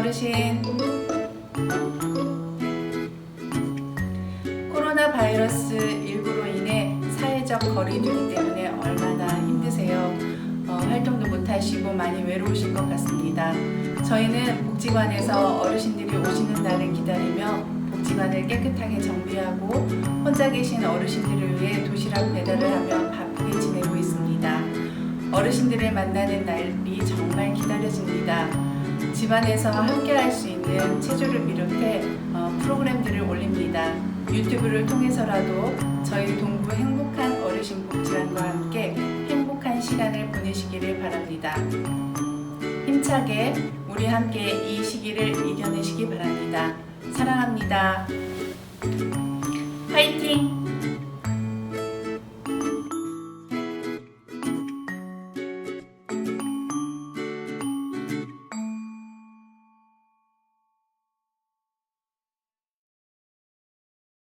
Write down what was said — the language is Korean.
어르신. 코로나 바이러스 19로 인해 사회적 거리두기 때문에 얼마나 힘드세요. 어, 활동도 못하시고 많이 외로우실 것 같습니다. 저희는 복지관에서 어르신들이 오시는 날을 기다리며 복지관을 깨끗하게 정비하고 혼자 계신 어르신들을 위해 도시락 배달을 하며 바쁘게 지내고 있습니다. 어르신들을 만나는 날이 정말 기다려집니다. 집안에서 함께 할 수 있는 체조를 비롯해 어, 프로그램들을 올립니다. 유튜브를 통해서라도 저희 동부 행복한 어르신 복지관과 함께 행복한 시간을 보내시기를 바랍니다. 힘차게 우리 함께 이 시기를 이겨내시기 바랍니다. 사랑합니다. 화이팅!